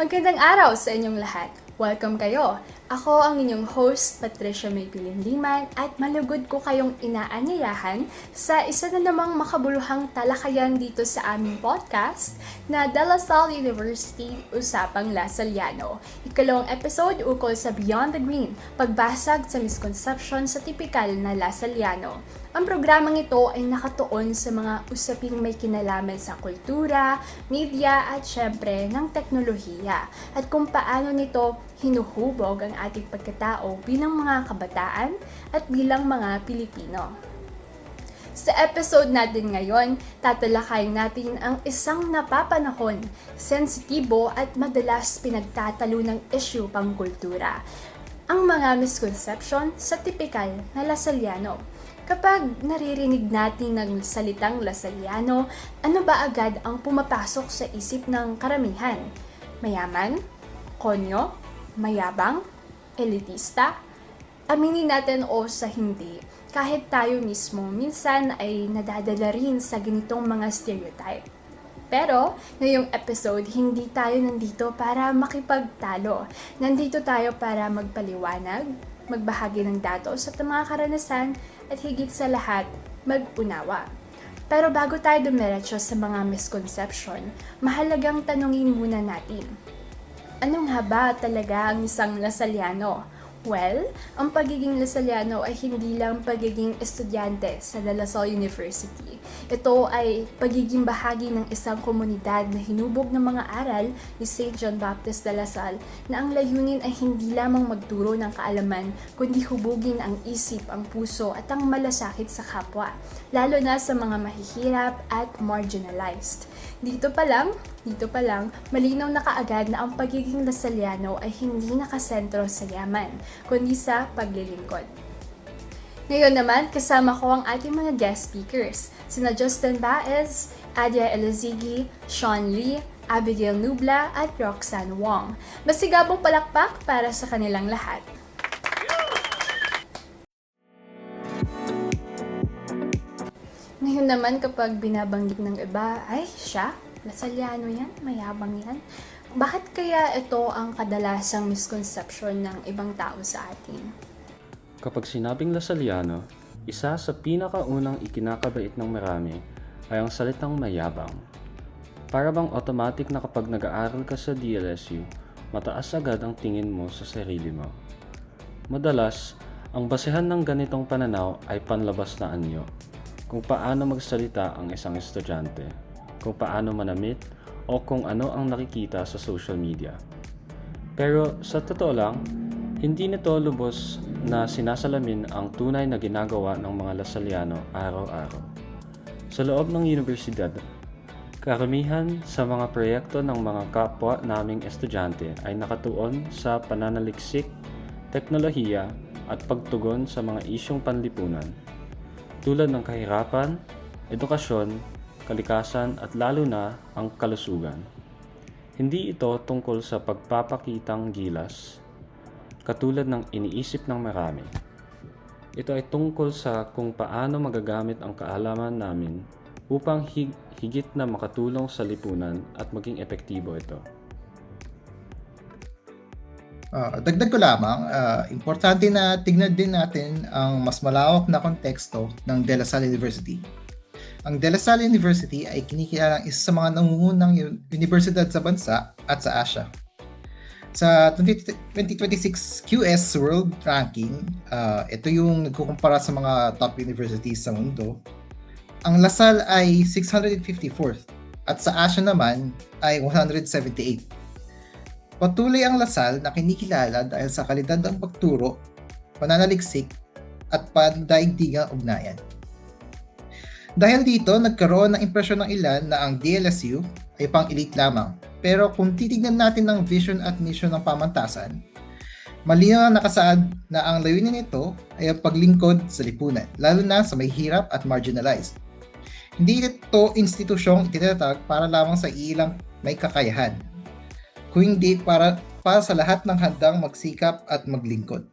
Magandang araw sa inyong lahat. Welcome kayo. Ako ang inyong host, Patricia May Pilindiman, at malugod ko kayong inaanyayahan sa isa na namang makabuluhang talakayan dito sa aming podcast na De La Salle University Usapang Lasaliano. Ikalawang episode ukol sa Beyond the Green, pagbasag sa misconception sa tipikal na Lasaliano. Ang programang ito ay nakatuon sa mga usaping may kinalaman sa kultura, media at syempre ng teknolohiya at kung paano nito hinuhubog ang ating pagkatao bilang mga kabataan at bilang mga Pilipino. Sa episode natin ngayon, tatalakayin natin ang isang napapanahon, sensitibo at madalas pinagtatalo ng issue pang kultura. Ang mga misconception sa tipikal na Lasaliano. Kapag naririnig natin ng salitang Lasaliano, ano ba agad ang pumapasok sa isip ng karamihan? Mayaman? Konyo? Mayabang? Elitista? Aminin natin o sa hindi, kahit tayo mismo minsan ay nadadala rin sa ganitong mga stereotype. Pero, ngayong episode, hindi tayo nandito para makipagtalo. Nandito tayo para magpaliwanag, magbahagi ng datos at mga karanasan at higit sa lahat, mag-unawa. Pero bago tayo dumiretso sa mga misconception, mahalagang tanungin muna natin. Anong nga ba talaga ang isang Lasaliano? Well, ang pagiging Lasaliano ay hindi lang pagiging estudyante sa La Salle University. Ito ay pagiging bahagi ng isang komunidad na hinubog ng mga aral ni St. John Baptist de La Salle na ang layunin ay hindi lamang magturo ng kaalaman, kundi hubugin ang isip, ang puso at ang malasakit sa kapwa, lalo na sa mga mahihirap at marginalized. Dito pa lang, dito pa lang, malinaw na kaagad na ang pagiging Lasaliano ay hindi nakasentro sa yaman, kundi sa paglilingkod. Ngayon naman, kasama ko ang ating mga guest speakers, sina Justin Baez, Adia Elizigi, Sean Lee, Abigail Nubla at Roxanne Wong. Masigabong palakpak para sa kanilang lahat. Ngayon naman kapag binabanggit ng iba, ay siya, Lasaliano yan, mayabang yan. Bakit kaya ito ang kadalasang misconception ng ibang tao sa atin? Kapag sinabing Lasaliano, isa sa pinakaunang ikinakabait ng marami ay ang salitang mayabang. Para bang automatic na kapag nag-aaral ka sa DLSU, mataas agad ang tingin mo sa sarili mo. Madalas, ang basehan ng ganitong pananaw ay panlabas na anyo. Kung paano magsalita ang isang estudyante, kung paano manamit, o kung ano ang nakikita sa social media. Pero sa totoo lang, hindi nito lubos na sinasalamin ang tunay na ginagawa ng mga Lasaliano araw-araw. Sa loob ng universidad, karamihan sa mga proyekto ng mga kapwa naming estudyante ay nakatuon sa pananaliksik, teknolohiya at pagtugon sa mga isyong panlipunan tulad ng kahirapan, edukasyon, kalikasan at lalo na ang kalusugan. Hindi ito tungkol sa pagpapakitang gilas, katulad ng iniisip ng marami. Ito ay tungkol sa kung paano magagamit ang kaalaman namin upang hig- higit na makatulong sa lipunan at maging epektibo ito. Ah, dagdag ko lamang, ah, importante na tignan din natin ang mas malawak na konteksto ng De La Salle University. Ang De La Salle University ay kinikilalang isa sa mga nangungunang universidad sa bansa at sa Asia. Sa 20 2026 QS World Ranking, ah, ito yung nagkukumpara sa mga top universities sa mundo. Ang Lasal ay 654th at sa Asia naman ay 178. Patuloy ang Lasal na kinikilala dahil sa kalidad ng pagturo, pananaliksik, at pandaigdigang ugnayan. Dahil dito, nagkaroon ng impresyon ng ilan na ang DLSU ay pang-elite lamang. Pero kung titignan natin ng vision at mission ng pamantasan, malinaw na nakasaad na ang layunin nito ay ang paglingkod sa lipunan, lalo na sa may hirap at marginalized. Hindi ito institusyong itinatag para lamang sa ilang may kakayahan, kung hindi para, para sa lahat ng handang magsikap at maglingkod.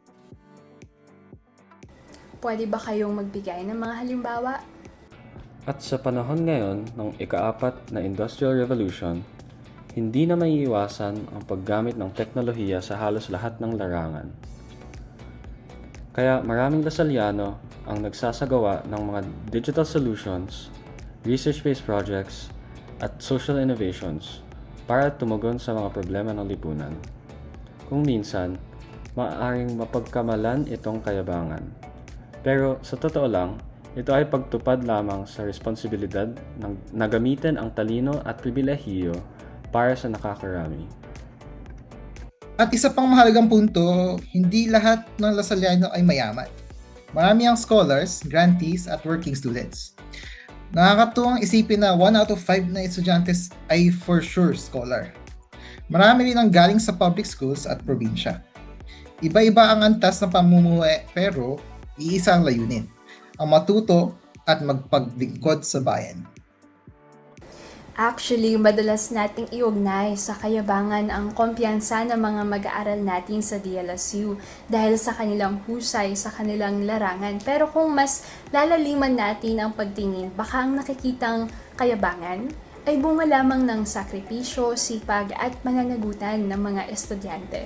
Pwede ba kayong magbigay ng mga halimbawa? At sa panahon ngayon ng ikaapat na Industrial Revolution, hindi na maiiwasan ang paggamit ng teknolohiya sa halos lahat ng larangan. Kaya maraming Lasalliano ang nagsasagawa ng mga digital solutions, research-based projects, at social innovations para tumugon sa mga problema ng lipunan. Kung minsan, maaaring mapagkamalan itong kayabangan. Pero sa totoo lang, ito ay pagtupad lamang sa responsibilidad ng nagamitin ang talino at pribilehiyo para sa nakakarami. At isa pang mahalagang punto, hindi lahat ng Lasaliano ay mayaman. Marami ang scholars, grantees, at working students. Nakakatuwang isipin na 1 out of 5 na estudyantes ay for sure scholar. Marami rin ang galing sa public schools at probinsya. Iba-iba ang antas ng pamumuhay pero iisa ang layunin, ang matuto at magpaglingkod sa bayan. Actually, madalas nating iugnay sa kayabangan ang kumpiyansa ng mga mag-aaral natin sa DLSU dahil sa kanilang husay sa kanilang larangan. Pero kung mas lalaliman natin ang pagtingin, baka ang nakikitang kayabangan ay bunga lamang ng sakripisyo, sipag at mananagutan ng mga estudyante.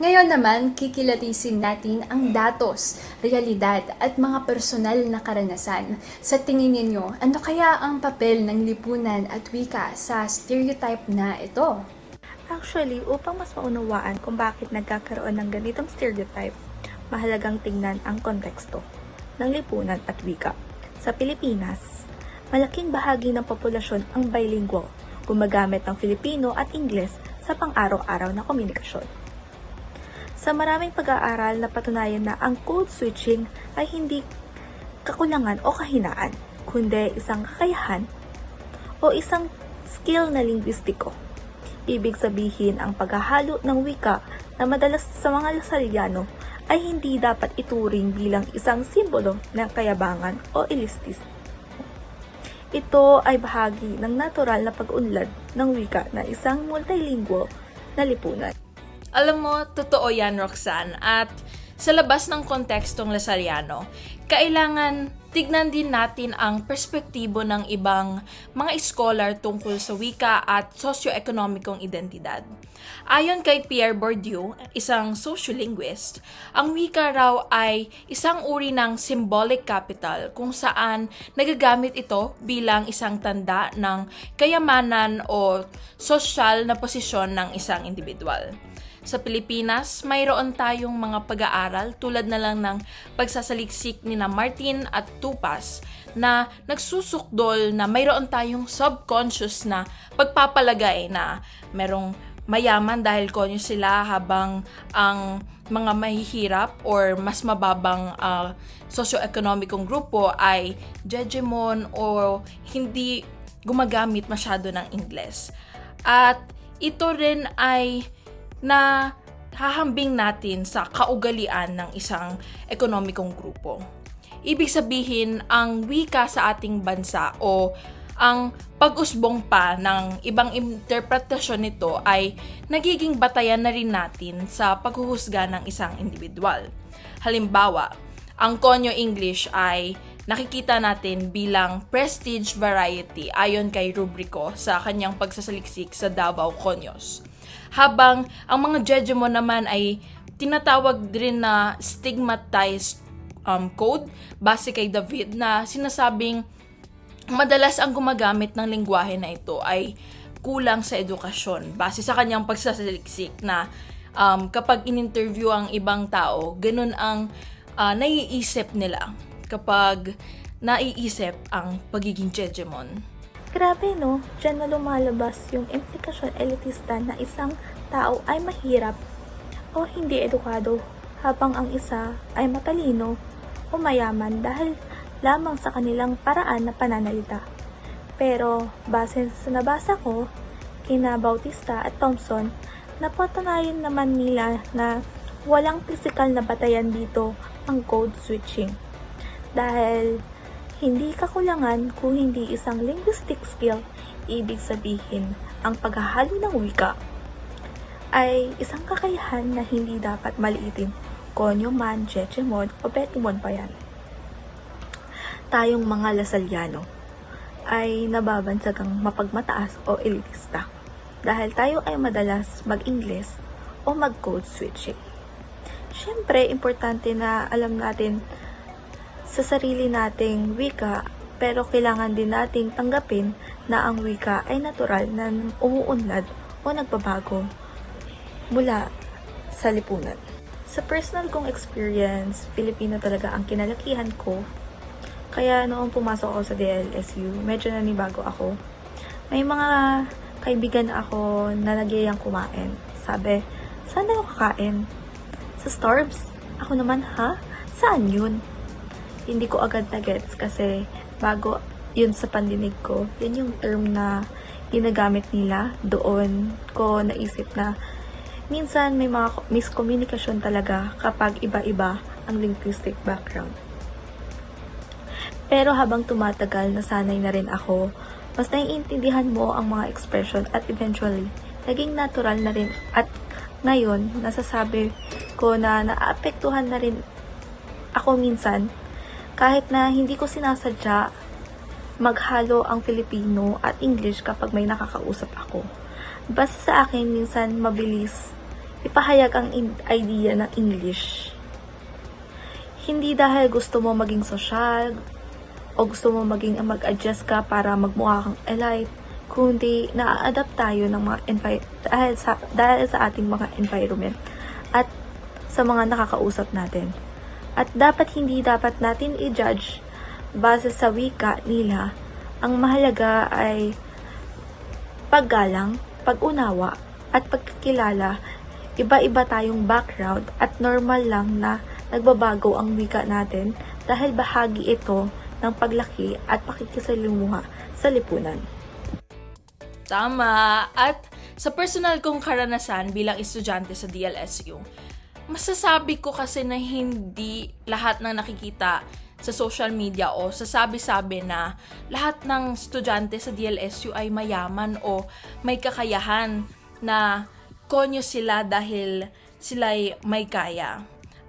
Ngayon naman, kikilatisin natin ang datos, realidad at mga personal na karanasan. Sa tingin ninyo, ano kaya ang papel ng lipunan at wika sa stereotype na ito? Actually, upang mas maunawaan kung bakit nagkakaroon ng ganitong stereotype, mahalagang tingnan ang konteksto ng lipunan at wika. Sa Pilipinas, malaking bahagi ng populasyon ang bilingual, gumagamit ng Filipino at Ingles sa pang-araw-araw na komunikasyon. Sa maraming pag-aaral na patunayan na ang code switching ay hindi kakulangan o kahinaan, kundi isang kakayahan o isang skill na linguistiko. Ibig sabihin ang paghahalo ng wika na madalas sa mga Lasalliano ay hindi dapat ituring bilang isang simbolo ng kayabangan o elistis. Ito ay bahagi ng natural na pag-unlad ng wika na isang multilingual na lipunan. Alam mo, totoo yan, Roxanne. At sa labas ng kontekstong Lasaliano, kailangan tignan din natin ang perspektibo ng ibang mga scholar tungkol sa wika at socio-ekonomikong identidad. Ayon kay Pierre Bourdieu, isang sociolinguist, ang wika raw ay isang uri ng symbolic capital kung saan nagagamit ito bilang isang tanda ng kayamanan o sosyal na posisyon ng isang individual. Sa Pilipinas, mayroon tayong mga pag-aaral tulad na lang ng pagsasaliksik ni na Martin at Tupas na nagsusukdol na mayroon tayong subconscious na pagpapalagay na merong mayaman dahil konyo sila habang ang mga mahihirap or mas mababang uh, socio-ekonomikong grupo ay Jejemon o hindi gumagamit masyado ng Ingles. At ito rin ay na hahambing natin sa kaugalian ng isang ekonomikong grupo. Ibig sabihin, ang wika sa ating bansa o ang pag-usbong pa ng ibang interpretasyon nito ay nagiging batayan na rin natin sa paghuhusga ng isang individual. Halimbawa, ang Konyo English ay nakikita natin bilang prestige variety ayon kay Rubrico sa kanyang pagsasaliksik sa Davao Konyos habang ang mga Jejemon naman ay tinatawag din na stigmatized um, code base kay David na sinasabing madalas ang gumagamit ng lingwahe na ito ay kulang sa edukasyon base sa kanyang pagsasaliksik na um, kapag in-interview ang ibang tao, ganun ang uh, naiisip nila kapag naiisip ang pagiging Jejemon. Grabe no, dyan na lumalabas yung implikasyon elitista na isang tao ay mahirap o hindi edukado habang ang isa ay matalino o mayaman dahil lamang sa kanilang paraan na pananalita. Pero base sa nabasa ko, kina Bautista at Thompson, napatunayan naman nila na walang physical na batayan dito ang code switching. Dahil hindi kakulangan kung hindi isang linguistic skill, ibig sabihin ang paghahalo ng wika ay isang kakayahan na hindi dapat maliitin, konyo man, jejemon o betimon pa yan. Tayong mga Lasalyano ay nababansagang mapagmataas o elitista dahil tayo ay madalas mag-Ingles o mag-code switching. Siyempre, importante na alam natin sa sarili nating wika pero kailangan din nating tanggapin na ang wika ay natural na umuunlad o nagbabago mula sa lipunan. Sa personal kong experience, Filipino talaga ang kinalakihan ko. Kaya noong pumasok ako sa DLSU, medyo nanibago ako. May mga kaibigan ako na nagyayang kumain. Sabi, saan na kakain? Sa Starbs? Ako naman, ha? Saan yun? Hindi ko agad na-gets kasi bago yun sa pandinig ko, yun yung term na ginagamit nila. Doon ko naisip na minsan may mga miscommunication talaga kapag iba-iba ang linguistic background. Pero habang tumatagal, nasanay na rin ako. Mas naiintindihan mo ang mga expression at eventually, naging natural na rin. At ngayon, nasasabi ko na naapektuhan na rin ako minsan kahit na hindi ko sinasadya maghalo ang Filipino at English kapag may nakakausap ako. Basta sa akin, minsan mabilis ipahayag ang idea ng English. Hindi dahil gusto mo maging sosyal o gusto mo maging mag-adjust ka para magmukha kang elite, kundi na-adapt tayo ng mga dahil sa, dahil sa ating mga environment at sa mga nakakausap natin. At dapat hindi dapat natin i-judge base sa wika nila. Ang mahalaga ay paggalang, pag-unawa, at pagkakilala. Iba-iba tayong background at normal lang na nagbabago ang wika natin dahil bahagi ito ng paglaki at pakikisalimuha sa lipunan. Tama. At sa personal kong karanasan bilang estudyante sa DLSU, masasabi ko kasi na hindi lahat ng nakikita sa social media o sa sabi-sabi na lahat ng estudyante sa DLSU ay mayaman o may kakayahan na konyo sila dahil sila'y may kaya.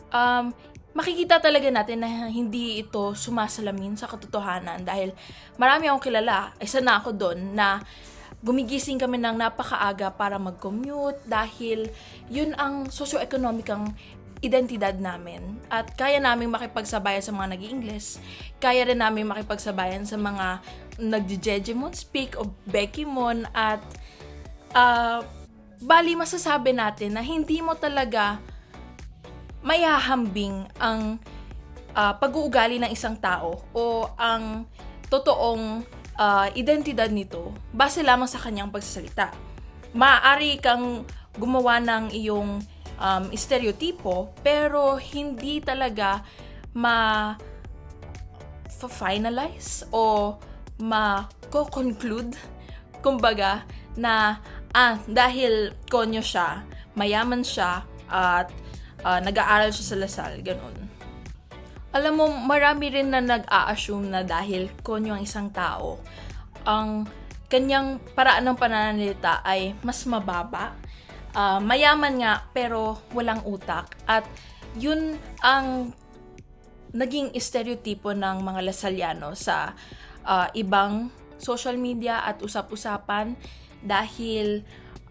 Um, makikita talaga natin na hindi ito sumasalamin sa katotohanan dahil marami akong kilala, isa na ako doon, na gumigising kami ng napakaaga para mag-commute dahil yun ang socio-economicang identidad namin. At kaya namin makipagsabayan sa mga nag english Kaya rin namin makipagsabayan sa mga nagdi-Jejemon speak o Beckymon at ah, bali masasabi natin na hindi mo talaga mayahambing ang ah, pag-uugali ng isang tao o ang totoong ah, identidad nito base lamang sa kanyang pagsasalita. Maaari kang gumawa ng iyong um, stereotipo pero hindi talaga ma finalize o ma-conclude kumbaga na ah dahil konyo siya mayaman siya at ah, nag-aaral siya sa Lasal ganun alam mo marami rin na nag-a-assume na dahil konyo ang isang tao ang kanyang paraan ng pananalita ay mas mababa. Ah, mayaman nga pero walang utak. At yun ang naging stereotipo ng mga Lasalyano sa ah, ibang social media at usap-usapan dahil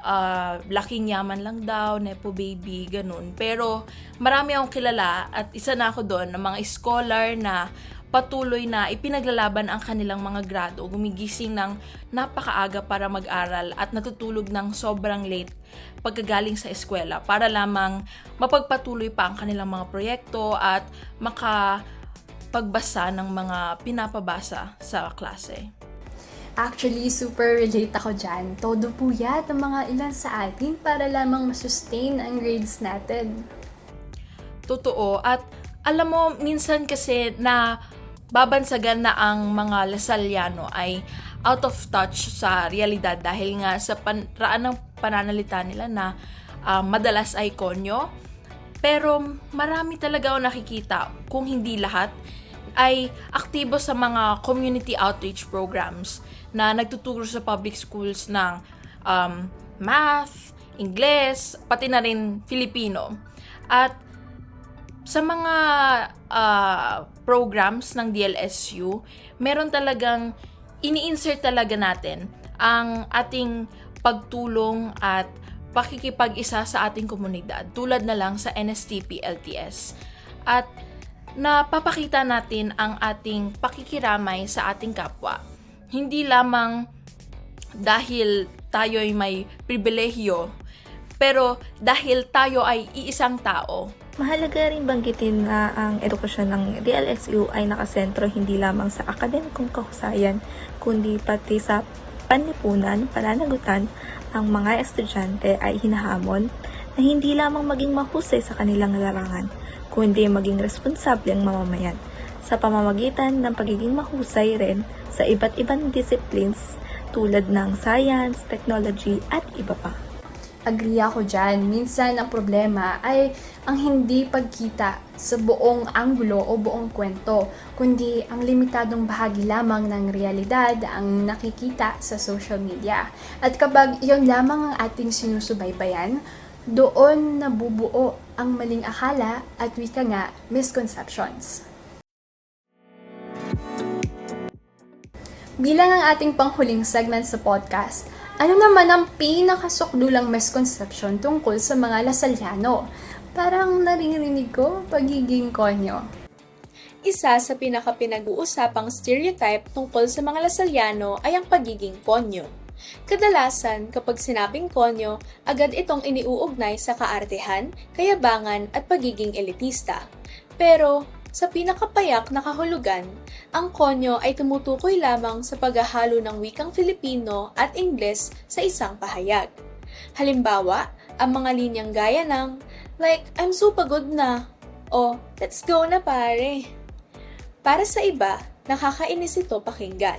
ah, laking yaman lang daw, nepo baby, ganun. Pero marami akong kilala at isa na ako doon ng mga scholar na patuloy na ipinaglalaban ang kanilang mga grado, gumigising ng napakaaga para mag-aral at natutulog ng sobrang late pagkagaling sa eskwela para lamang mapagpatuloy pa ang kanilang mga proyekto at makapagbasa ng mga pinapabasa sa klase. Actually, super relate ako dyan. Todo puyat ang mga ilan sa atin para lamang masustain ang grades natin. Totoo. At alam mo, minsan kasi na babansagan na ang mga Lasalyano ay out of touch sa realidad dahil nga sa paraan ng pananalita nila na ah, madalas ay konyo. Pero marami talaga ako nakikita, kung hindi lahat, ay aktibo sa mga community outreach programs na nagtuturo sa public schools ng um, math, Ingles, pati na rin Filipino. At sa mga ah, programs ng DLSU, meron talagang ini-insert talaga natin ang ating pagtulong at pakikipag-isa sa ating komunidad tulad na lang sa NSTP LTS. At napapakita natin ang ating pakikiramay sa ating kapwa. Hindi lamang dahil tayo'y may pribilehyo, pero dahil tayo ay iisang tao, Mahalaga rin banggitin na ang edukasyon ng DLSU ay nakasentro hindi lamang sa akademikong kahusayan, kundi pati sa panlipunan, pananagutan, ang mga estudyante ay hinahamon na hindi lamang maging mahusay sa kanilang larangan, kundi maging responsable ang mamamayan sa pamamagitan ng pagiging mahusay rin sa iba't ibang disciplines tulad ng science, technology at iba pa. Agree ako dyan. Minsan ang problema ay ang hindi pagkita sa buong anggulo o buong kwento, kundi ang limitadong bahagi lamang ng realidad ang nakikita sa social media. At kapag iyon lamang ang ating sinusubaybayan, doon nabubuo ang maling akala at wika nga, misconceptions. Bilang ang ating panghuling segment sa podcast, ano naman ang pinakasukdulang misconception tungkol sa mga Lasalliano? Parang naririnig ko pagiging konyo. Isa sa pinaka-pinag-uusapang stereotype tungkol sa mga Lasalliano ay ang pagiging konyo. Kadalasan, kapag sinabing konyo, agad itong iniuugnay sa kaartehan, kayabangan at pagiging elitista. Pero, sa pinakapayak na kahulugan, ang konyo ay tumutukoy lamang sa paghahalo ng wikang Filipino at Ingles sa isang pahayag. Halimbawa, ang mga linyang gaya ng, like, I'm so pagod na, o, let's go na pare. Para sa iba, nakakainis ito pakinggan.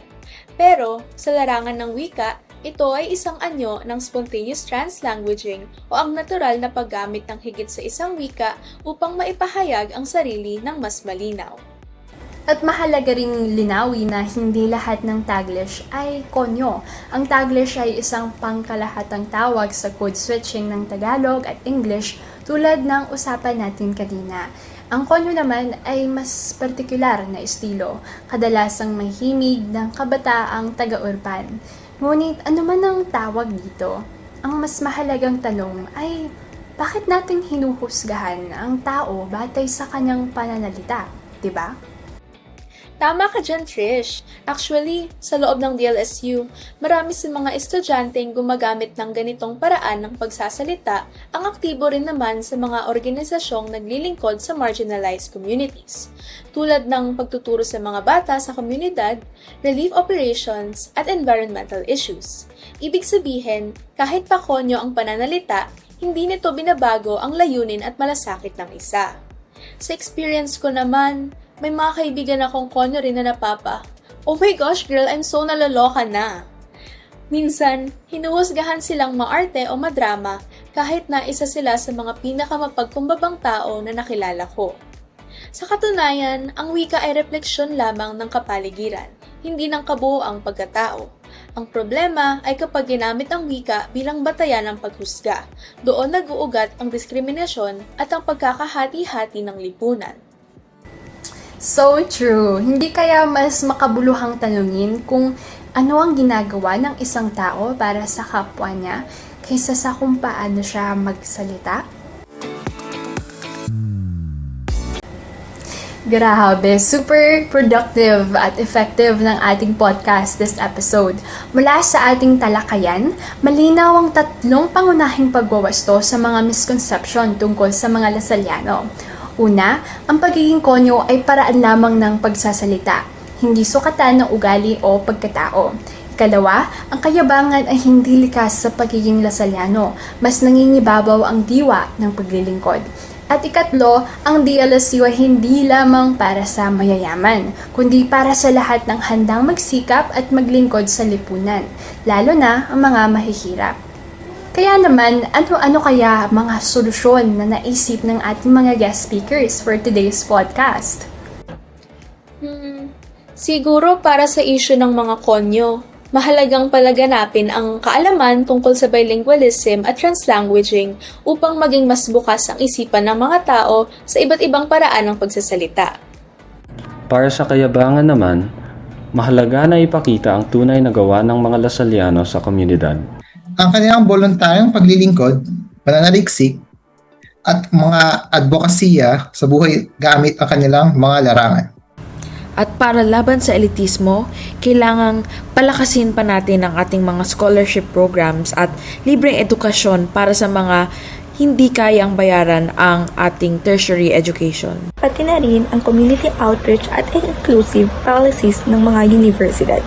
Pero, sa larangan ng wika, ito ay isang anyo ng spontaneous translanguaging o ang natural na paggamit ng higit sa isang wika upang maipahayag ang sarili ng mas malinaw. At mahalaga ring linawi na hindi lahat ng Taglish ay konyo. Ang Taglish ay isang pangkalahatang tawag sa code switching ng Tagalog at English tulad ng usapan natin kanina. Ang konyo naman ay mas partikular na estilo, kadalasang may himig ng kabataang taga-urban. Ngunit ano man ang tawag dito, ang mas mahalagang tanong ay bakit natin hinuhusgahan ang tao batay sa kanyang pananalita, 'di ba? Tama ka dyan, Trish. Actually, sa loob ng DLSU, marami sa mga estudyanteng gumagamit ng ganitong paraan ng pagsasalita, ang aktibo rin naman sa mga organisasyong naglilingkod sa marginalized communities, tulad ng pagtuturo sa mga bata sa komunidad, relief operations, at environmental issues. Ibig sabihin, kahit pa konyo ang pananalita, hindi nito binabago ang layunin at malasakit ng isa. Sa experience ko naman, may mga kaibigan akong konyo rin na napapa. Oh my gosh, girl, I'm so naloloka na. Minsan, hinuhusgahan silang maarte o madrama kahit na isa sila sa mga pinakamapagkumbabang tao na nakilala ko. Sa katunayan, ang wika ay refleksyon lamang ng kapaligiran, hindi ng kabuoang pagkatao. Ang problema ay kapag ginamit ang wika bilang batayan ng paghusga, doon nag-uugat ang diskriminasyon at ang pagkakahati-hati ng lipunan. So true. Hindi kaya mas makabuluhang tanungin kung ano ang ginagawa ng isang tao para sa kapwa niya kaysa sa kung paano siya magsalita? Grabe, super productive at effective ng ating podcast this episode. Mula sa ating talakayan, malinaw ang tatlong pangunahing pagwawasto sa mga misconception tungkol sa mga Lasalliano. Una, ang pagiging konyo ay paraan lamang ng pagsasalita, hindi sukatan ng ugali o pagkatao. Ikalawa, ang kayabangan ay hindi likas sa pagiging Lasalliano, mas nangingibabaw ang diwa ng paglilingkod. At ikatlo, ang DLSU ay hindi lamang para sa mayayaman, kundi para sa lahat ng handang magsikap at maglingkod sa lipunan, lalo na ang mga mahihirap. Kaya naman, ano-ano kaya mga solusyon na naisip ng ating mga guest speakers for today's podcast? Hmm, siguro para sa issue ng mga konyo, mahalagang palaganapin ang kaalaman tungkol sa bilingualism at translanguaging upang maging mas bukas ang isipan ng mga tao sa iba't ibang paraan ng pagsasalita. Para sa kayabangan naman, Mahalaga na ipakita ang tunay na gawa ng mga Lasalliano sa komunidad. Ang kanilang voluntaryong paglilingkod, pananaliksik, at mga advokasya sa buhay gamit ang kanilang mga larangan. At para laban sa elitismo, kailangang palakasin pa natin ang ating mga scholarship programs at libreng edukasyon para sa mga hindi kayang bayaran ang ating tertiary education. Pati na rin ang community outreach at inclusive policies ng mga universidad.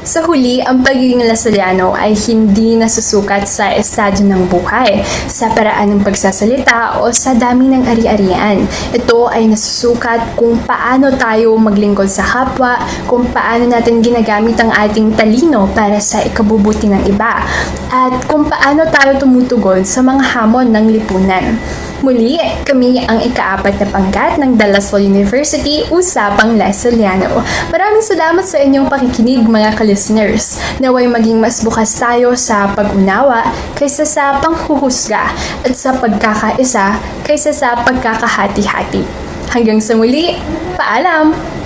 Sa huli, ang pagiging Lasalliano ay hindi nasusukat sa estadyo ng buhay, sa paraan ng pagsasalita o sa dami ng ari-arian. Ito ay nasusukat kung paano tayo maglingkod sa kapwa, kung paano natin ginagamit ang ating talino para sa ikabubuti ng iba, at kung paano tayo tumutugon sa mga hamon ng lipunan. Muli, kami ang ikaapat na pangkat ng De La Salle University, Usapang Lasalliano. Maraming salamat sa inyong pakikinig mga ka-listeners. Naway maging mas bukas tayo sa pag-unawa kaysa sa panghuhusga at sa pagkakaisa kaysa sa pagkakahati-hati. Hanggang sa muli, paalam!